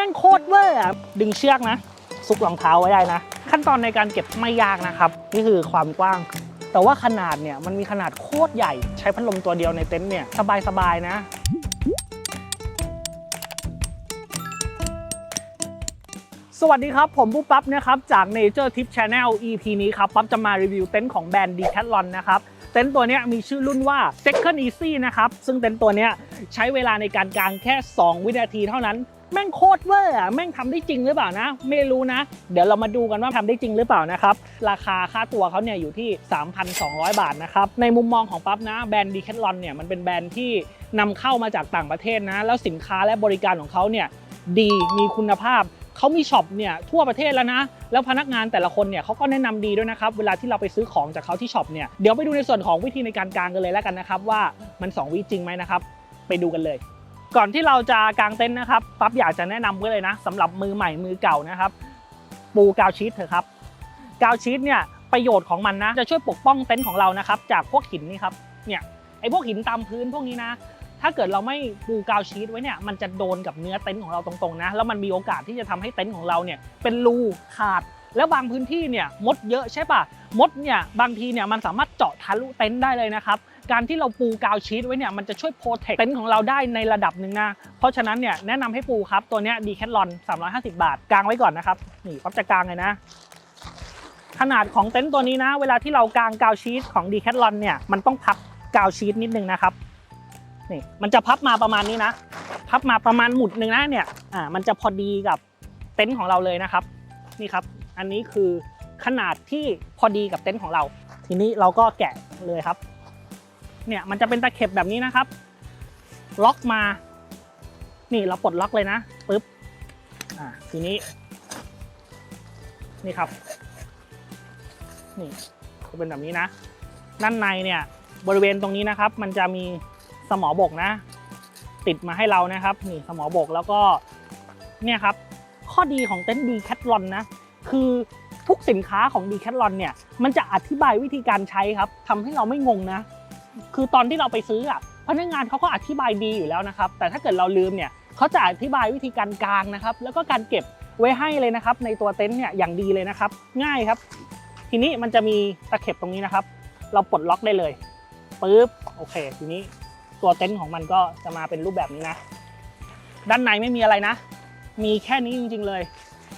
แม่งโคตรเวอร์อะดึงเชือกนะ ซุกรองเท้าไว้ได้นะ ขั้นตอนในการเก็บไม่ยากนะครับ นี่คือความกว้าง แต่ว่าขนาดเนี่ยมันมีขนาดโคตรใหญ่ ใช้พัดลมตัวเดียวในเต็นท์เนี่ยสบายๆนะ สวัสดีครับ ผมปุ๊บปั๊บนะครับจาก Nature Tip Channel EP นี้ครับ ปั๊บจะมารีวิวเต็นท์ของแบรนด์ Decathlon นะครับเต็นท์ตัวนี้มีชื่อรุ่นว่า Second Easy นะครับ ซึ่งเต็นท์ตัวนี้ใช้เวลาในการกางแค่ 2 วินาทีเท่านั้น แม่งโคตรเวอร์อะแม่งทำได้จริงหรือเปล่านะ ไม่รู้นะ เดี๋ยวเรามาดูกันว่าทำได้จริงหรือเปล่านะครับ ราคาค่าตัวเขาเนี่ยอยู่ที่ 3,200 บาทนะครับ ในมุมมองของปั๊บนะแบรนด์ Decathlon เนี่ยมันเป็นแบรนด์ที่นำเข้ามาจากต่างประเทศนะ แล้วสินค้าและบริการของเขาเนี่ยดีมีคุณภาพเขามีช็อปเนี่ยทั่วประเทศแล้วนะ แล้วพนักงานแต่ละคนเนี่ยเขาก็แนะนำดีด้วยนะครับ เวลาที่เราไปซื้อของจากเขาที่ช็อปเนี่ยเดี๋ยวไปดูในส่วนของวิธีในการกางกันเลยแล้วกันนะครับ ว่ามัน 2 วิจริงไหมนะครับ ไปดูกันเลย ก่อนที่เราจะกางเต็นท์นะครับปั๊บอยากจะแนะนำไว้เลยนะสำหรับมือใหม่มือเก่านะครับ ปูกาวชีตเถอะครับ กาวชีตเนี่ยประโยชน์ของมันนะจะช่วยปกป้องเต็นท์ของเรานะครับ จากพวกหินนี่ครับเนี่ยไอ้พวกหินตามพื้นพวกนี้นะ ถ้าเกิดเราไม่ปูกาวชีตไว้เนี่ยมันจะโดนกับเนื้อเต็นท์ของเราตรงๆนะแล้วมันมีโอกาสที่จะทำให้เต็นท์ของเราเนี่ยเป็นรูขาด แล้วบางพื้นที่เนี่ยมดเยอะใช่ปะมดเนี่ยบางทีเนี่ยมันสามารถเจาะทะลุเต็นท์ได้เลยนะครับ การที่เราปูกาวชีตไว้เนี่ยมันจะช่วยโปรเทคเต็นท์ของเราได้ในระดับหนึ่งนะเพราะฉะนั้นเนี่ยแนะนำให้ปูครับตัวเนี้ยดีแคทลอน350 บาทกางไว้ก่อนนะครับนี่ปั๊บจะกางเลยนะขนาดของเต็นท์ตัวนี้นะ เวลาที่เรากางกาวชีตของดีแคทลอนเนี่ยมันต้องพับกาวชีตนิดนึงนะครับนี่มันจะพับมาประมาณนี้นะ พับมาประมาณหมุดหนึ่งนะเนี่ยอ่ามันจะพอดีกับเต็นท์ของเราเลยนะครับนี่ครับ อันนี้คือขนาดที่พอดีกับเต็นท์ของเรา ทีนี้เราก็แกะเลยครับ เนี่ยมันจะเป็นตะเข็บแบบนี้นะครับ ล็อกมา นี่เราปลดล็อกเลยนะปึ๊บอ่าทีนี้ นี่ครับนี่จะเป็นแบบนี้นะ ด้านในเนี่ยบริเวณตรงนี้นะครับ มันจะมีสมอบกนะ ติดมาให้เรานะครับ นี่สมอบกแล้วก็เนี่ยครับ ข้อดีของเต็นท์ดีแคทลอนนะ คือทุกสินค้าของดีแคทลอนเนี่ย มันจะอธิบายวิธีการใช้ครับทำให้เราไม่งงนะ คือตอนที่เราไปซื้ออะพนักงานเขาก็อธิบายดีอยู่แล้วนะครับ แต่ถ้าเกิดเราลืมเนี่ยเขาจะอธิบายวิธีการกางนะครับ แล้วก็การเก็บไว้ให้เลยนะครับ ในตัวเต็นท์เนี่ยอย่างดีเลยนะครับ ง่ายครับ ทีนี้มันจะมีตะเข็บตรงนี้นะครับ เราปลดล็อกได้เลยปึ๊บโอเค ทีนี้ตัวเต็นท์ของมันก็จะมาเป็นรูปแบบนี้นะ ด้านในไม่มีอะไรนะ มีแค่นี้จริง ๆ เลย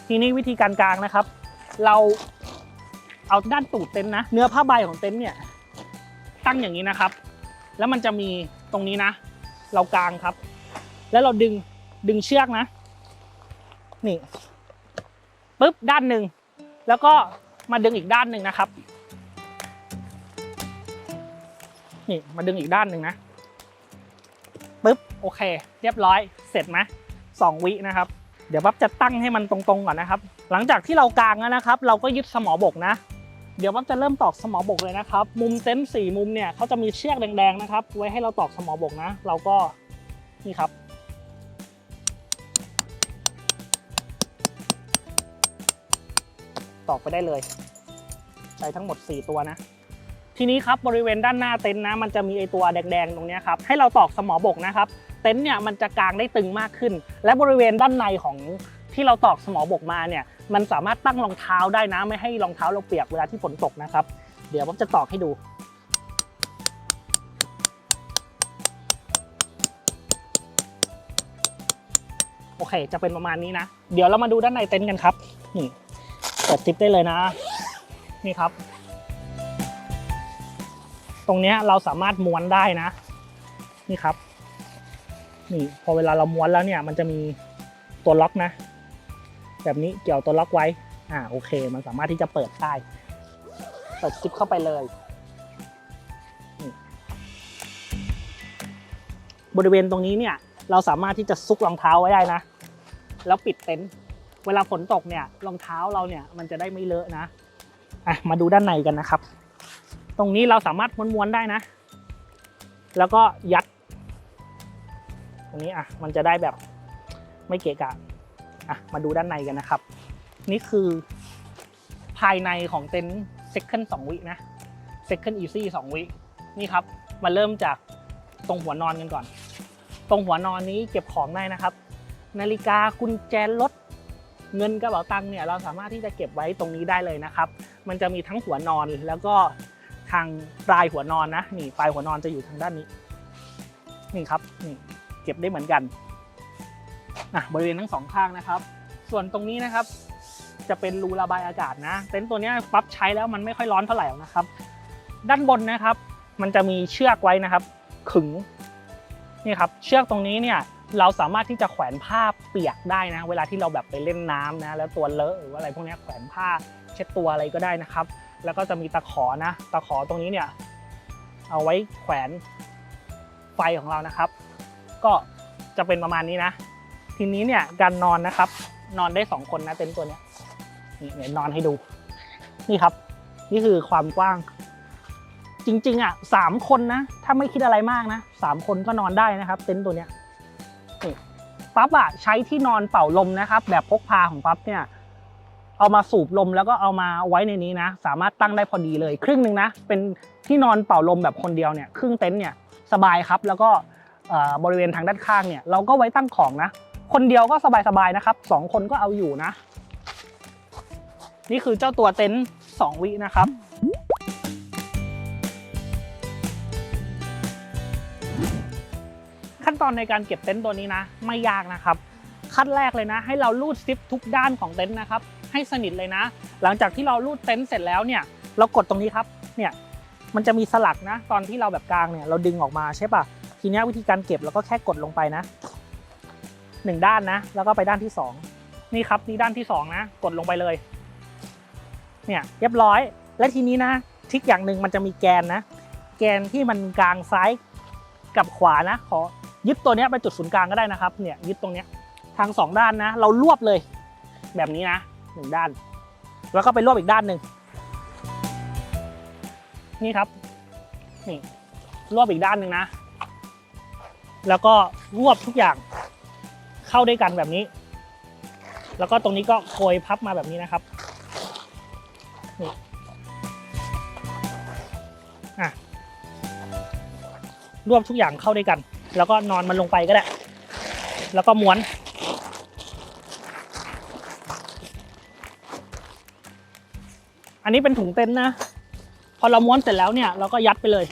ทีนี้วิธีการกางนะครับ เราเอาด้านตูดเต็นท์นะ เนื้อผ้าใบของเต็นท์เนี่ย ตั้งอย่างนี้นะครับ แล้วมันจะมีตรงนี้นะ เรากางครับ แล้วเราดึงดึงเชือกนะ นี่ปึ๊บด้านหนึ่งแล้วก็มาดึงอีกด้านหนึ่งนะครับ นี่มาดึงอีกด้านหนึ่งนะปึ๊บโอเค เรียบร้อยเสร็จไหมสองวินะครับ เดี๋ยวปั๊บจะตั้งให้มันตรงๆก่อนนะครับ หลังจากที่เรากางแล้วนะครับ เราก็ยึดสมอบกนะ เดี๋ยวปั๊บจะเริ่มตอกสมอบกเลยนะครับ มุมเต็นท์สี่มุมเนี่ยเขาจะมีเชือกแดงๆนะครับ ไว้ให้เราตอกสมอบกนะ เราก็นี่ครับ ตอกไปได้เลยใช้ทั้งหมด 4 ตัวนะ ทีนี้ครับบริเวณด้านหน้าเต็นท์นะ มันจะมีไอตัวแดงๆตรงนี้ครับให้เราตอกสมอบกนะครับ เต็นท์เนี่ยมันจะกางได้ตึงมากขึ้น และบริเวณด้านในของ ที่เราตอกสมอบกมาเนี่ยมันสามารถตั้งรองเท้าได้นะไม่ให้รองเท้าเราเปียกเวลาที่ฝนตกนะครับ เดี๋ยวผมจะตอกให้ดูโอเค จะเป็นประมาณนี้นะ เดี๋ยวเรามาดูด้านในเต็นท์กันครับ นี่ เปิดซิปได้เลยนะ นี่ครับ ตรงนี้เราสามารถม้วนได้นะ นี่ครับ นี่ พอเวลาเราม้วนแล้วเนี่ย มันจะมีตัวล็อกนะ แบบนี้เกี่ยวตัวล็อกไว้ อ่าโอเค มันสามารถที่จะเปิดได้เปิดซิปเข้าไปเลย บริเวณตรงนี้เนี่ย เราสามารถที่จะซุกรองเท้าไว้ได้นะ แล้วปิดเต็นท์เวลาฝนตกเนี่ยรองเท้าเราเนี่ยมันจะได้ไม่เลอะนะอะมาดูด้านในกันนะครับ ตรงนี้เราสามารถม้วนๆได้นะ แล้วก็ยัด ตรงนี้อะมันจะได้แบบไม่เกะกะ อะมาดูด้านในกันนะครับ นี่คือภายในของเต็นท์ second 2วินะ second easy 2วินี่ครับ มาเริ่มจากตรงหัวนอนกันก่อน ตรงหัวนอนนี้เก็บของได้นะครับ นาฬิกากุญแจรถเงินกระเป๋าตังค์เนี่ยเราสามารถที่จะเก็บไว้ตรงนี้ได้เลยนะครับ มันจะมีทั้งหัวนอนแล้วก็ทางปลายหัวนอนนะนี่ปลายหัวนอนจะอยู่ทางด้านนี้ นี่ครับนี่เก็บได้เหมือนกัน อะบริเวณทั้งสองข้างนะครับ ส่วนตรงนี้นะครับ จะเป็นรูระบายอากาศนะ เต็นท์ตัวนี้ปั๊บใช้แล้วมันไม่ค่อยร้อนเท่าไหร่นะครับ ด้านบนนะครับ มันจะมีเชือกไว้นะครับ ขึงนี่ครับเชือกตรงนี้เนี่ยเราสามารถที่จะแขวนผ้าเปียกได้นะ เวลาที่เราแบบไปเล่นน้ำนะ แล้วตัวเลอะหรือว่าอะไรพวกนี้แขวนผ้าเช็ดตัวอะไรก็ได้นะครับ แล้วก็จะมีตะขอนะ ตะขอตรงนี้เนี่ยเอาไว้แขวนไฟของเรานะครับ ก็จะเป็นประมาณนี้นะ ทีนี้เนี่ยการนอนนะครับ นอนได้สองคนนะเต็นท์ตัวเนี้ยนี่เนี่ยนอนให้ดู นี่ครับ นี่คือความกว้าง จริงๆอะสามคนนะ ถ้าไม่คิดอะไรมากนะสามคนก็นอนได้นะครับ เต็นท์ตัวเนี้ยนี่ปั๊บอะใช้ที่นอนเป่าลมนะครับ แบบพกพาของปั๊บเนี่ยเอามาสูบลมแล้วก็เอามาไว้ในนี้นะ สามารถตั้งได้พอดีเลย ครึ่งหนึ่งนะ เป็นที่นอนเป่าลมแบบคนเดียวเนี่ย ครึ่งเต็นท์เนี่ยสบายครับ แล้วก็บริเวณทางด้านข้างเนี่ยเราก็ไว้ตั้งของนะ คนเดียวก็สบายๆนะครับสองคนก็เอาอยู่นะ นี่คือเจ้าตัวเต็นท์สองวินะครับขั้นตอนในการเก็บเต็นท์ตัวนี้นะ ไม่ยากนะครับ ขั้นแรกเลยนะ ให้เราลูดซิปทุกด้านของเต็นท์นะครับ ให้สนิทเลยนะ หลังจากที่เราลูดเต็นท์เสร็จแล้วเนี่ย เรากดตรงนี้ครับเนี่ยมันจะมีสลักนะ ตอนที่เราแบบกลางเนี่ยเราดึงออกมาใช่ปะทีนี้วิธีการเก็บเราก็แค่กดลงไปนะ หนึ่งด้านนะ แล้วก็ไปด้านที่สองนี่ครับนี่ด้านที่สองนะ กดลงไปเลย เนี่ยเรียบร้อย และทีนี้นะทิกอย่างหนึ่งมันจะมีแกนนะ แกนที่มันกลางซ้ายกับขวานะ ขอยึดตัวนี้ไปจุดศูนย์กลางก็ได้นะครับ เนี่ยยึดตรงนี้ทางสองด้านนะ เรารวบเลย แบบนี้นะหนึ่งด้าน แล้วก็ไปรวบอีกด้านหนึ่งนี่ครับ นี่รวบอีกด้านหนึ่งนะ แล้วก็รวบทุกอย่าง เข้าด้วยกันแบบนี้ แล้วก็ตรงนี้ก็โคยพับมาแบบนี้นะครับนี่อะรวบทุกอย่างเข้าด้วยกัน แล้วก็นอนมันลงไปก็ได้ แล้วก็ม้วน อันนี้เป็นถุงเต็นท์นะ พอเราม้วนเสร็จแล้วเนี่ยเราก็ยัดไปเลย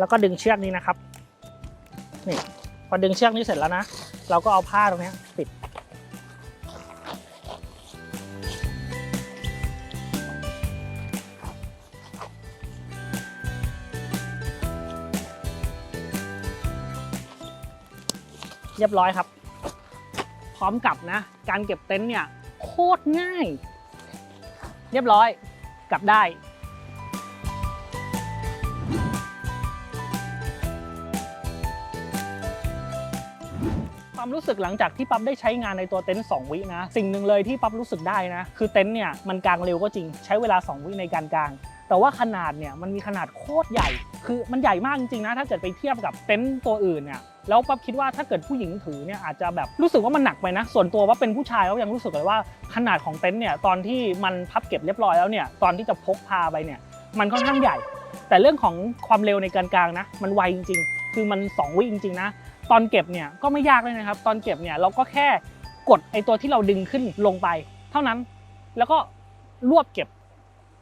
แล้วก็ดึงเชือกนี้นะครับนี่พอดึงเชือกนี้เสร็จแล้วนะ เราก็เอาผ้าตรงนี้ปิด เรียบร้อยครับ พร้อมกับนะ การเก็บเต็นท์เนี่ย โคตรง่าย เรียบร้อยกลับได้ รู้สึกหลังจากที่ปั๊บได้ใช้งานในตัวเต็นท์2วินะ สิ่งหนึ่งเลยที่ปั๊บรู้สึกได้นะ คือเต็นท์เนี่ยมันกางเร็วก็จริง ใช้เวลา 2 วิในการกางแต่ว่าขนาดเนี่ยมันมีขนาดโคตรใหญ่ คือมันใหญ่มากจริงๆนะ ถ้าเกิดไปเทียบกับเต็นท์ตัวอื่นเนี่ยแล้วปั๊บคิดว่าถ้าเกิดผู้หญิงถือเนี่ยอาจจะแบบรู้สึกว่ามันหนักไปนะ ส่วนตัวว่าเป็นผู้ชายก็ยังรู้สึกเลยว่าขนาดของเต็นท์เนี่ยตอนที่มันพับเก็บเรียบร้อยแล้วเนี่ยตอนที่จะพกพาไปเนี่ยมันค่อนข้างใหญ่ แต่เรื่องของความเร็วในการกางนะมันไวจริง ๆ คือมัน 2 วิจริงๆนะ ตอนเก็บเนี่ยก็ไม่ยากเลยนะครับ ตอนเก็บเนี่ยเราก็แค่กดไอตัวที่เราดึงขึ้นลงไป เท่านั้นแล้วก็รวบเก็บ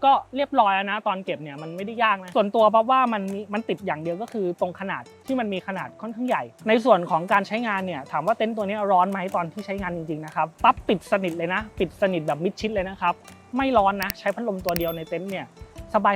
ก็เรียบร้อยแล้วนะ ตอนเก็บเนี่ยมันไม่ได้ยากนะส่วนตัวปั๊บว่ามันมีมันติดอย่างเดียวก็คือตรงขนาดที่มันมีขนาดค่อนข้างใหญ่ ในส่วนของการใช้งานเนี่ยถามว่าเต็นท์ตัวนี้ร้อนไหมตอนที่ใช้งานจริงๆนะครับปั๊บปิดสนิทเลยนะ ปิดสนิทแบบมิดชิดเลยนะครับไม่ร้อนนะใช้พัดลมตัวเดียวในเต็นท์เนี่ย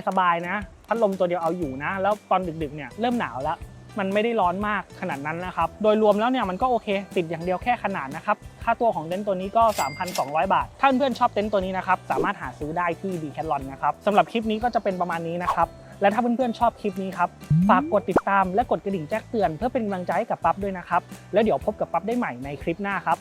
สบายๆนะ พัดลมตัวเดียวเอาอยู่นะ แล้วตอนดึกๆเนี่ยเริ่มหนาวแล้ว มันไม่ได้ร้อนมากขนาดนั้นนะครับ โดยรวมแล้วเนี่ยมันก็โอเค ติดอย่างเดียวแค่ขนาดนะครับ ค่าตัวของเต็นท์ตัวนี้ก็ 3,200 บาท ถ้าเพื่อนๆชอบเต็นท์ตัวนี้นะครับ สามารถหาซื้อได้ที่ดีแคทลอนนะครับสำหรับคลิปนี้ก็จะเป็นประมาณนี้นะครับ และถ้าเพื่อนๆชอบคลิปนี้ครับ ฝากกดติดตามและกดกระดิ่งแจ้งเตือนเพื่อเป็นกำลังใจให้กับปั๊บด้วยนะครับ แล้วเดี๋ยวพบกับปั๊บได้ใหม่ในคลิปหน้าครับ